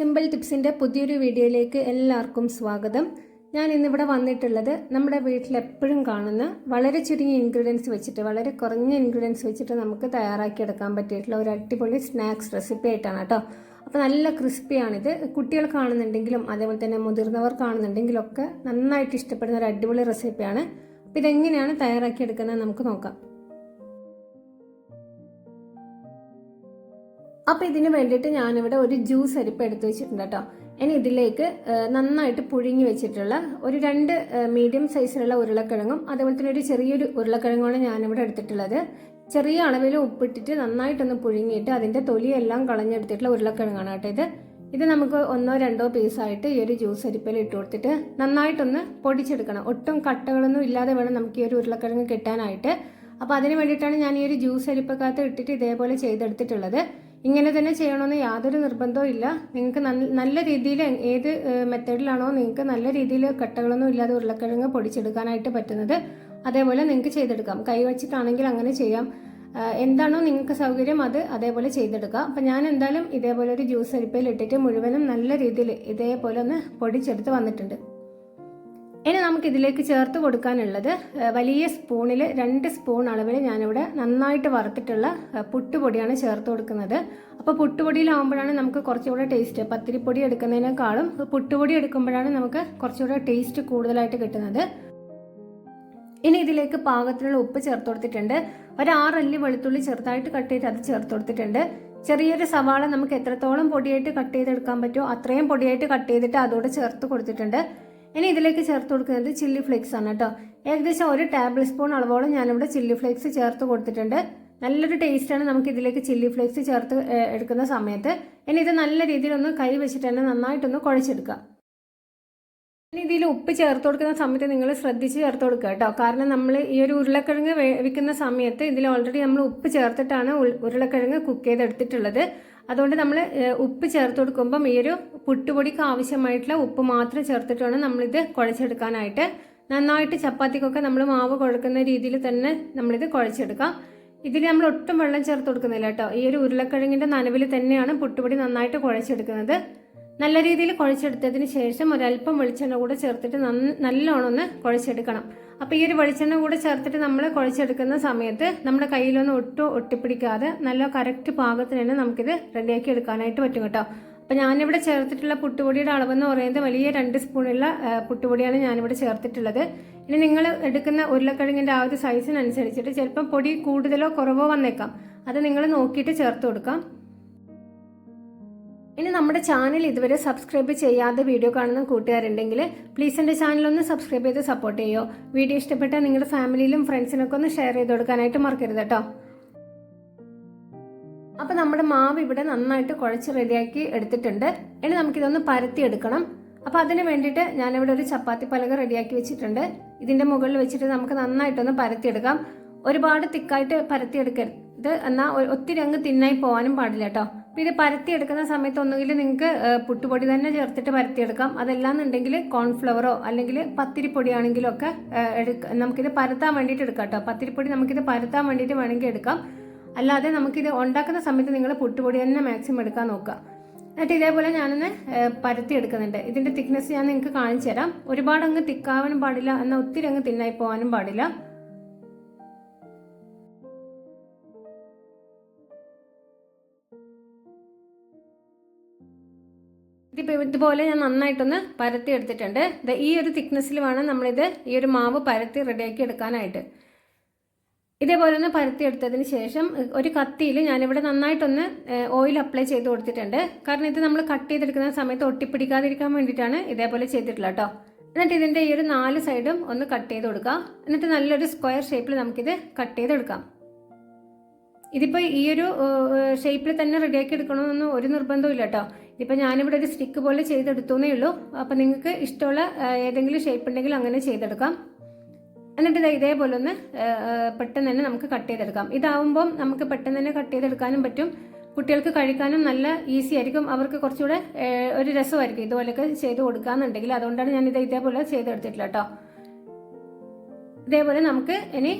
Simple ടിപ്സിന്റെ പുതിയൊരു വീഡിയോയിലേക്ക് എല്ലാവർക്കും സ്വാഗതം. ഞാൻ ഇന്നിവിടെ വന്നിട്ടുള്ളത് നമ്മുടെ വീട്ടിൽ എപ്പോഴും കാണുന്ന വളരെ ചുരുങ്ങിയ ഇൻഗ്രീഡിയൻസ് വെച്ചിട്ട് വളരെ കുറഞ്ഞ ഇൻഗ്രീഡിയൻസ് വെച്ചിട്ട് നമുക്ക് തയ്യാറാക്കിയെടുക്കാൻ പറ്റിയിട്ടുള്ള ഒരു അടിപൊളി സ്നാക്സ് റെസിപ്പി ആയിട്ടാണ് കേട്ടോ. അപ്പോൾ നല്ല ക്രിസ്പിയാണിത് കുട്ടികൾ കാണുന്നുണ്ടെങ്കിലും അതേപോലെ തന്നെ മുതിർന്നവർ കാണുന്നുണ്ടെങ്കിലും ഒക്കെ നന്നായിട്ട് ഇഷ്ടപ്പെടുന്ന ഒരു അടിപൊളി റെസിപ്പിയാണ് അപ്പോൾ ഇതെങ്ങനെയാണ് തയ്യാറാക്കിയെടുക്കുന്നത് നമുക്ക് നോക്കാം. അപ്പോൾ ഇതിന് വേണ്ടിയിട്ട് ഞാനിവിടെ ഒരു ജ്യൂസ് അരിപ്പ് എടുത്തു വെച്ചിട്ടുണ്ട് കേട്ടോ. ഇനി ഇതിലേക്ക് നന്നായിട്ട് പുഴുങ്ങി വെച്ചിട്ടുള്ള ഒരു രണ്ട് മീഡിയം സൈസിലുള്ള ഉരുളക്കിഴങ്ങും അതേപോലെ തന്നെ ഒരു ചെറിയൊരു ഉരുളക്കിഴങ്ങാണ് ഞാനിവിടെ എടുത്തിട്ടുള്ളത്. ചെറിയ അളവിൽ ഉപ്പിട്ടിട്ട് നന്നായിട്ടൊന്ന് പുഴുങ്ങിയിട്ട് അതിന്റെ തൊലിയെല്ലാം കളഞ്ഞെടുത്തിട്ടുള്ള ഉരുളക്കിഴങ്ങാണ് കേട്ടോ ഇത്. ഇത് നമുക്ക് ഒന്നോ രണ്ടോ പീസായിട്ട് ഈ ഒരു ജ്യൂസ് അരിപ്പിൽ ഇട്ട് കൊടുത്തിട്ട് നന്നായിട്ടൊന്ന് പൊടിച്ചെടുക്കണം. ഒട്ടും കട്ടകളൊന്നും ഇല്ലാതെ വേണം നമുക്ക് ഈ ഒരു ഉരുളക്കിഴങ്ങ് കിട്ടാനായിട്ട്. അപ്പോൾ അതിന് വേണ്ടിയിട്ടാണ് ഞാൻ ഈ ഒരു ജ്യൂസ് അരിപ്പക്കകത്ത് ഇട്ടിട്ട് ഇതേപോലെ ചെയ്തെടുത്തിട്ടുള്ളത്. ഇങ്ങനെ തന്നെ ചെയ്യണമെന്ന് യാതൊരു നിർബന്ധവും ഇല്ല. നിങ്ങൾക്ക് നല്ല- രീതിയിൽ ഏത് മെത്തേഡിലാണോ നിങ്ങൾക്ക് നല്ല രീതിയിൽ കട്ടകളൊന്നും ഇല്ലാതെ ഉരുളക്കിഴങ്ങ് പൊടിച്ചെടുക്കാനായിട്ട് പറ്റുന്നത് അതേപോലെ നിങ്ങൾക്ക് ചെയ്തെടുക്കാം. കൈ വെച്ചിട്ടാണെങ്കിൽ അങ്ങനെ ചെയ്യാം. എന്താണോ നിങ്ങൾക്ക് സൗകര്യം അത് അതേപോലെ ചെയ്തെടുക്കാം. അപ്പം ഞാൻ എന്തായാലും ഇതേപോലെ ഒരു ജ്യൂസ് അരിപ്പയിൽ ഇട്ടിട്ട് മുഴുവനും നല്ല രീതിയിൽ ഇതേപോലെ ഒന്ന് പൊടിച്ചെടുത്ത് വന്നിട്ടുണ്ട്. ഇനി നമുക്ക് ഇതിലേക്ക് ചേർത്ത് കൊടുക്കാനുള്ളത് വലിയ സ്പൂണിൽ രണ്ട് സ്പൂൺ അളവിൽ ഞാനിവിടെ നന്നായിട്ട് വറുത്തിട്ടുള്ള പുട്ടുപൊടിയാണ് ചേർത്ത് കൊടുക്കുന്നത്. അപ്പോൾ പുട്ടുപൊടിയിലാവുമ്പോഴാണ് നമുക്ക് കുറച്ചുകൂടെ ടേസ്റ്റ്. പത്തിരിപ്പൊടി എടുക്കുന്നതിനേക്കാളും പുട്ടുപൊടി എടുക്കുമ്പോഴാണ് നമുക്ക് കുറച്ചുകൂടെ ടേസ്റ്റ് കൂടുതലായിട്ട് കിട്ടുന്നത്. ഇനി ഇതിലേക്ക് പാകത്തിനുള്ള ഉപ്പ് ചേർത്ത് കൊടുത്തിട്ടുണ്ട്. ഒരു ആറല്ലി വെളുത്തുള്ളി ചെറുതായിട്ട് കട്ട് ചെയ്ത് അത് ചേർത്ത് കൊടുത്തിട്ടുണ്ട്. ചെറിയൊരു സവാള നമുക്ക് എത്രത്തോളം പൊടിയായിട്ട് കട്ട് ചെയ്തെടുക്കാൻ പറ്റുമോ അത്രയും പൊടിയായിട്ട് കട്ട് ചെയ്തിട്ട് അതോടെ ചേർത്ത് കൊടുത്തിട്ടുണ്ട്. ഇനി ഇതിലേക്ക് ചേർത്ത് കൊടുക്കുന്നത് ചില്ലി ഫ്ലേക്സ് ആണ് കേട്ടോ. ഏകദേശം ഒരു ടേബിൾ സ്പൂൺ അളവോളം ഞാനിവിടെ ചില്ലി ഫ്ലേക്സ് ചേർത്ത് കൊടുത്തിട്ടുണ്ട്. നല്ലൊരു ടേസ്റ്റാണ് നമുക്ക് ഇതിലേക്ക് ചില്ലി ഫ്ലേക്സ് ചേർത്ത് എടുക്കുന്ന സമയത്ത്. ഇനി ഇത് നല്ല രീതിയിലൊന്ന് കൈ വെച്ചിട്ട് തന്നെ നന്നായിട്ടൊന്ന് കുഴച്ചെടുക്കാം ഇനി ഇതിൽ ഉപ്പ് ചേർത്ത് കൊടുക്കുന്ന സമയത്ത് നിങ്ങൾ ശ്രദ്ധിച്ച് ചേർത്ത് കൊടുക്കുക കേട്ടോ. കാരണം നമ്മൾ ഈ ഒരു ഉരുളക്കിഴങ്ങ് വേവിക്കുന്ന സമയത്ത് ഇതിൽ ഓൾറെഡി നമ്മൾ ഉപ്പ് ചേർത്തിട്ടാണ് ഉരുളക്കിഴങ്ങ് കുക്ക് ചെയ്തെടുത്തിട്ടുള്ളത്. അതുകൊണ്ട് നമ്മൾ ഉപ്പ് ചേർത്ത് കൊടുക്കുമ്പം ഈ ഒരു പുട്ടുപൊടിക്ക് ആവശ്യമായിട്ടുള്ള ഉപ്പ് മാത്രം ചേർത്തിട്ട് വേണം നമ്മളിത് കുഴച്ചെടുക്കാനായിട്ട്. നന്നായിട്ട് ചപ്പാത്തിക്കൊക്കെ നമ്മൾ മാവ് കുഴക്കുന്ന രീതിയിൽ തന്നെ നമ്മളിത് കുഴച്ചെടുക്കാം ഇതിൽ നമ്മൾ ഒട്ടും വെള്ളം ചേർത്ത് കൊടുക്കുന്നില്ല കേട്ടോ. ഈ ഒരു ഉരുളക്കിഴങ്ങിന്റെ നനവിൽ തന്നെയാണ് പുട്ടുപൊടി നന്നായിട്ട് കുഴച്ചെടുക്കുന്നത്. നല്ല രീതിയിൽ കുഴച്ചെടുത്തതിന് ശേഷം ഒരല്പം വെളിച്ചെണ്ണ കൂടെ ചേർത്തിട്ട് നല്ലോണം ഒന്ന് കുഴച്ചെടുക്കണം. അപ്പോൾ ഈ ഒരു വെളിച്ചെണ്ണ കൂടെ ചേർത്തിട്ട് നമ്മൾ കുഴച്ചെടുക്കുന്ന സമയത്ത് നമ്മുടെ കയ്യിലൊന്നും ഒട്ടും ഒട്ടിപ്പിടിക്കാതെ നല്ല കറക്റ്റ് പാകത്തിന് തന്നെ നമുക്കിത് റെഡിയാക്കി എടുക്കാനായിട്ട് പറ്റും കേട്ടോ. അപ്പോൾ ഞാനിവിടെ ചേർത്തിട്ടുള്ള പുട്ടുപൊടിയുടെ അളവെന്ന് പറയുന്നത് വലിയ രണ്ട് സ്പൂണുള്ള പുട്ടുപൊടിയാണ് ഞാനിവിടെ ചേർത്തിട്ടുള്ളത്. ഇനി നിങ്ങൾ എടുക്കുന്ന ഉരുളക്കിഴങ്ങിന്റെ ആ ഒരു സൈസിനനുസരിച്ചിട്ട് ചിലപ്പം പൊടി കൂടുതലോ കുറവോ വന്നേക്കാം. അത് നിങ്ങൾ നോക്കിയിട്ട് ചേർത്ത് കൊടുക്കാം. ഇനി നമ്മുടെ ചാനൽ ഇതുവരെ സബ്സ്ക്രൈബ് ചെയ്യാതെ വീഡിയോ കാണുന്ന കൂട്ടുകാരുണ്ടെങ്കിൽ പ്ലീസ് എന്റെ ചാനൽ ഒന്ന് സബ്സ്ക്രൈബ് ചെയ്ത് സപ്പോർട്ട് ചെയ്യുമോ വീഡിയോ ഇഷ്ടപ്പെട്ടാൽ നിങ്ങളുടെ ഫാമിലിയിലും ഫ്രണ്ട്സിനൊക്കെ ഒന്ന് ഷെയർ ചെയ്ത് കൊടുക്കാനായിട്ട് മറക്കരുത് കേട്ടോ. അപ്പോൾ നമ്മുടെ മാവ് ഇവിടെ നന്നായിട്ട് കുഴച്ച് റെഡിയാക്കി എടുത്തിട്ടുണ്ട്. ഇനി നമുക്കിതൊന്ന് പരത്തി എടുക്കണം അപ്പോൾ അതിന് വേണ്ടിയിട്ട് ഞാനിവിടെ ഒരു ചപ്പാത്തി പലക റെഡിയാക്കി വെച്ചിട്ടുണ്ട്. ഇതിന്റെ മുകളിൽ വെച്ചിട്ട് നമുക്ക് നന്നായിട്ടൊന്ന് പരത്തിയെടുക്കാം. ഒരുപാട് തിക്കായിട്ട് പരത്തിയെടുക്കരുത്. എന്നാൽ ഒത്തിരി അങ്ങ് തിന്നായി പോകാനും പാടില്ല കേട്ടോ. അപ്പോൾ ഇത് പരത്തിയെടുക്കുന്ന സമയത്ത് ഒന്നുകിൽ നിങ്ങൾക്ക് പുട്ടുപൊടി തന്നെ ചേർത്തിട്ട് പരത്തിയെടുക്കാം. അതല്ലാന്നുണ്ടെങ്കിൽ കോൺഫ്ലവറോ അല്ലെങ്കിൽ പത്തിരിപ്പൊടി ആണെങ്കിലും ഒക്കെ എടുക്ക നമുക്കിത് പരത്താൻ വേണ്ടിയിട്ട് എടുക്കാം കേട്ടോ. പത്തിരിപ്പൊടി നമുക്കിത് പരത്താൻ വേണ്ടിയിട്ട് വേണമെങ്കിൽ എടുക്കാം. അല്ലാതെ നമുക്കിത് ഉണ്ടാക്കുന്ന സമയത്ത് നിങ്ങൾ പുട്ടുപൊടി തന്നെ മാക്സിമം എടുക്കാൻ നോക്കുക. എന്നിട്ട് ഇതേപോലെ ഞാനൊന്ന് പരത്തി എടുക്കുന്നുണ്ട്. ഇതിന്റെ തിക്നെസ് ഞാൻ നിങ്ങൾക്ക് കാണിച്ചു തരാം. ഒരുപാട് അങ്ങ് തിക്കാവാനും പാടില്ല. എന്നാൽ ഒത്തിരി അങ്ങ് തിന്നായി പോകാനും പാടില്ല. ഇതിപ്പോൾ ഇതുപോലെ ഞാൻ നന്നായിട്ടൊന്ന് പരത്തി എടുത്തിട്ടുണ്ട്. ഈ ഒരു തിക്നെസ്സിൽ വേണം നമ്മളിത് ഈ ഒരു മാവ് പരത്തി റെഡിയാക്കി എടുക്കാനായിട്ട്. ഇതേപോലെ ഒന്ന് പരത്തിയെടുത്തതിന് ശേഷം ഒരു കത്തിയിൽ ഞാനിവിടെ നന്നായിട്ടൊന്ന് ഓയിൽ അപ്ലൈ ചെയ്ത് കൊടുത്തിട്ടുണ്ട്. കാരണം ഇത് നമ്മൾ കട്ട് ചെയ്തെടുക്കുന്ന സമയത്ത് ഒട്ടിപ്പിടിക്കാതിരിക്കാൻ വേണ്ടിയിട്ടാണ് ഇതേപോലെ ചെയ്തിട്ടുള്ളത് കേട്ടോ എന്നിട്ട് ഇതിന്റെ ഈ ഒരു നാല് സൈഡും ഒന്ന് കട്ട് ചെയ്ത് കൊടുക്കുക എന്നിട്ട് നല്ലൊരു സ്ക്വയർ ഷേപ്പിൽ നമുക്കിത് കട്ട് ചെയ്തെടുക്കാം. ഇതിപ്പോൾ ഈ ഒരു ഷേപ്പിൽ തന്നെ റെഡിയാക്കി എടുക്കണമെന്നൊന്നും ഒരു നിർബന്ധവും ഇല്ല കേട്ടോ ഇതിപ്പോൾ ഞാനിവിടെ ഒരു സ്റ്റിക്ക് പോലെ ചെയ്തെടുത്തു എന്നേ ഉള്ളൂ. അപ്പോൾ നിങ്ങൾക്ക് ഇഷ്ടമുള്ള ഏതെങ്കിലും ഷേപ്പ് ഉണ്ടെങ്കിൽ അങ്ങനെ ചെയ്തെടുക്കാം. എന്നിട്ട് ഇതേപോലെ ഒന്ന് പെട്ടെന്ന് തന്നെ നമുക്ക് കട്ട് ചെയ്തെടുക്കാം. ഇതാവുമ്പം നമുക്ക് പെട്ടെന്ന് തന്നെ കട്ട് ചെയ്തെടുക്കാനും പറ്റും. കുട്ടികൾക്ക് കഴിക്കാനും നല്ല ഈസി ആയിരിക്കും. അവർക്ക് കുറച്ചുകൂടെ ഒരു രസമായിരിക്കും ഇതുപോലെയൊക്കെ ചെയ്ത് കൊടുക്കാന്നുണ്ടെങ്കിൽ. അതുകൊണ്ടാണ് ഞാൻ ഇത് ഇതേപോലെ ചെയ്തെടുത്തിട്ടില്ല കേട്ടോ. ഇതേപോലെ നമുക്ക് ഇനി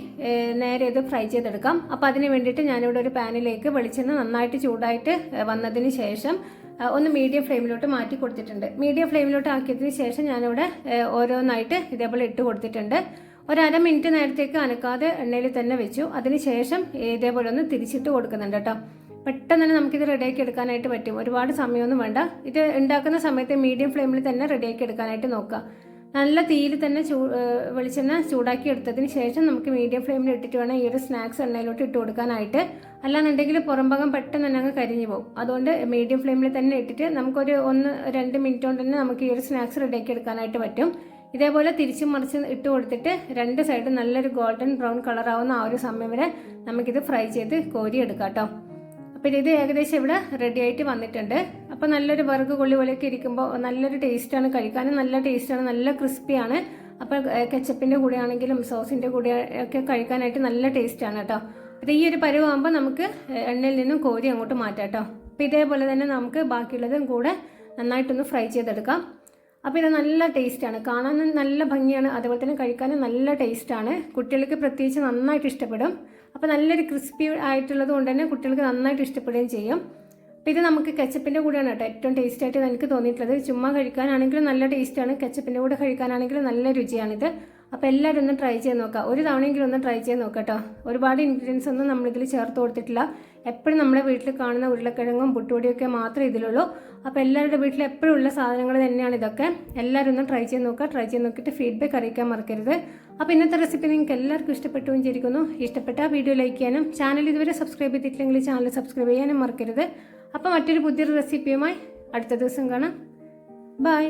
നേരെ ഇത് ഫ്രൈ ചെയ്തെടുക്കാം. അപ്പോൾ അതിന് വേണ്ടിയിട്ട് ഞാനിവിടെ ഒരു പാനിലേക്ക് വെളിച്ചെണ്ണ നന്നായിട്ട് ചൂടായിട്ട് വന്നതിന് ശേഷം ഒന്ന് മീഡിയം ഫ്ലെയിമിലോട്ട് മാറ്റി കൊടുത്തിട്ടുണ്ട്. മീഡിയം ഫ്ലെയിമിലോട്ട് ആക്കിയതിന് ശേഷം ഞാനിവിടെ ഓരോന്നായിട്ട് ഇതേപോലെ ഇട്ട് കൊടുത്തിട്ടുണ്ട്. ഒരു അര മിനിറ്റ് നേരത്തേക്ക് അനക്കാതെ എണ്ണയിൽ തന്നെ വെച്ചു. അതിനുശേഷം ഇതേപോലെ ഒന്ന് തിരിച്ചിട്ട് കൊടുക്കുന്നുണ്ട് കേട്ടോ. പെട്ടെന്ന് തന്നെ നമുക്കിത് റെഡിയാക്കി എടുക്കാനായിട്ട് പറ്റും. ഒരുപാട് സമയമൊന്നും വേണ്ട. ഇത് ഉണ്ടാക്കുന്ന സമയത്ത് മീഡിയം ഫ്ലെയിമിൽ തന്നെ റെഡിയാക്കി എടുക്കാനായിട്ട് നോക്കുക. നല്ല തീയിൽ തന്നെ ചൂ വെളിച്ചെണ്ണ ചൂടാക്കി എടുത്തതിന് ശേഷം നമുക്ക് മീഡിയം ഫ്ലെയിമിൽ ഇട്ടിട്ട് വേണം ഈ ഒരു സ്നാക്സ് എണ്ണയിലോട്ട് ഇട്ട് കൊടുക്കാനായിട്ട്. അല്ലാന്നുണ്ടെങ്കിൽ പുറംഭാഗം പെട്ടെന്ന് തന്നെ അങ്ങ് കരിഞ്ഞു പോകും. അതുകൊണ്ട് മീഡിയം ഫ്ലെയിമിൽ തന്നെ ഇട്ടിട്ട് നമുക്കൊരു ഒന്ന് രണ്ട് മിനിറ്റ് കൊണ്ട് തന്നെ നമുക്ക് ഈ ഒരു സ്നാക്സ് റെഡിയാക്കി എടുക്കാനായിട്ട് പറ്റും. ഇതേപോലെ തിരിച്ചും മറിച്ച് ഇട്ട് കൊടുത്തിട്ട് രണ്ട് സൈഡും നല്ലൊരു ഗോൾഡൻ ബ്രൗൺ കളർ ആവുന്ന ആ ഒരു സമയം വരെ നമുക്കിത് ഫ്രൈ ചെയ്ത് കോരി എടുക്കാം കേട്ടോ അപ്പോൾ ഇത് ഏകദേശം ഇവിടെ റെഡി ആയിട്ട് വന്നിട്ടുണ്ട്. അപ്പോൾ നല്ലൊരു വെറുക്ക് കൊള്ളി പോലെയൊക്കെ ഇരിക്കുമ്പോൾ നല്ലൊരു ടേസ്റ്റാണ് കഴിക്കാനും നല്ല ടേസ്റ്റാണ് നല്ല ക്രിസ്പിയാണ് അപ്പോൾ കെച്ചപ്പിന്റെ കൂടെ ആണെങ്കിലും സോസിന്റെ കൂടെ ഒക്കെ കഴിക്കാനായിട്ട് നല്ല ടേസ്റ്റാണ് കേട്ടോ അപ്പോൾ ഈ ഒരു പരുവാകുമ്പോൾ നമുക്ക് എണ്ണയിൽ നിന്നും കോരി അങ്ങോട്ട് മാറ്റാം കേട്ടോ അപ്പോൾ ഇതേപോലെ തന്നെ നമുക്ക് ബാക്കിയുള്ളതും കൂടെ നന്നായിട്ടൊന്ന് ഫ്രൈ ചെയ്തെടുക്കാം. അപ്പോൾ ഇത് നല്ല ടേസ്റ്റാണ് കാണാൻ നല്ല ഭംഗിയാണ്. അതുപോലെ തന്നെ കഴിക്കാനും നല്ല ടേസ്റ്റാണ് കുട്ടികൾക്ക് പ്രത്യേകിച്ച് നന്നായിട്ട് ഇഷ്ടപ്പെടും. അപ്പോൾ നല്ലൊരു ക്രിസ്പി ആയിട്ടുള്ളത് കൊണ്ട് തന്നെ കുട്ടികൾക്ക് നന്നായിട്ട് ഇഷ്ടപ്പെടുകയും ചെയ്യും. അപ്പോൾ ഇത് നമുക്ക് കെച്ചപ്പിന്റെ കൂടെയാണ് കേട്ടോ ഏറ്റവും ടേസ്റ്റ് ആയിട്ട് എനിക്ക് തോന്നിയിട്ടുള്ളത്. ചുമ്മാ കഴിക്കാനാണെങ്കിലും നല്ല ടേസ്റ്റാണ് കെച്ചപ്പിന്റെ കൂടെ കഴിക്കാനാണെങ്കിലും നല്ല രുചിയാണിത്. അപ്പോൾ എല്ലാവരും ഒന്ന് ട്രൈ ചെയ്ത് നോക്കാം. ഒരു തവണയെങ്കിലും ഒന്ന് ട്രൈ ചെയ്ത് നോക്കാം കേട്ടോ ഒരുപാട് ഇൻഗ്രീഡിയൻസ് ഒന്നും നമ്മളിതിൽ ചേർത്ത് കൊടുത്തിട്ടില്ല. എപ്പോഴും നമ്മുടെ വീട്ടിൽ കാണുന്ന ഉരുളക്കിഴങ്ങും പുട്ടുപൊടിയൊക്കെ മാത്രമേ ഇതിലുള്ളൂ. അപ്പോൾ എല്ലാവരുടെ വീട്ടിൽ എപ്പോഴും ഉള്ള സാധനങ്ങൾ തന്നെയാണ് ഇതൊക്കെ. എല്ലാവരും ഒന്ന് ട്രൈ ചെയ്ത് നോക്കുക ട്രൈ ചെയ്ത് നോക്കിയിട്ട് ഫീഡ്ബാക്ക് അറിയിക്കാൻ മറക്കരുത്. അപ്പോൾ ഇന്നത്തെ റെസിപ്പി നിങ്ങൾക്ക് എല്ലാവർക്കും ഇഷ്ടപ്പെട്ടു വിചാരിക്കുന്നു. ഇഷ്ടപ്പെട്ട വീഡിയോ ലൈക്ക് ചെയ്യാനും ചാനൽ ഇതുവരെ സബ്സ്ക്രൈബ് ചെയ്തിട്ടില്ലെങ്കിൽ ചാനൽ സബ്സ്ക്രൈബ് ചെയ്യാനും മറക്കരുത്. അപ്പോൾ മറ്റൊരു പുതിയൊരു റെസിപ്പിയുമായി അടുത്ത ദിവസം കാണാം. ബൈ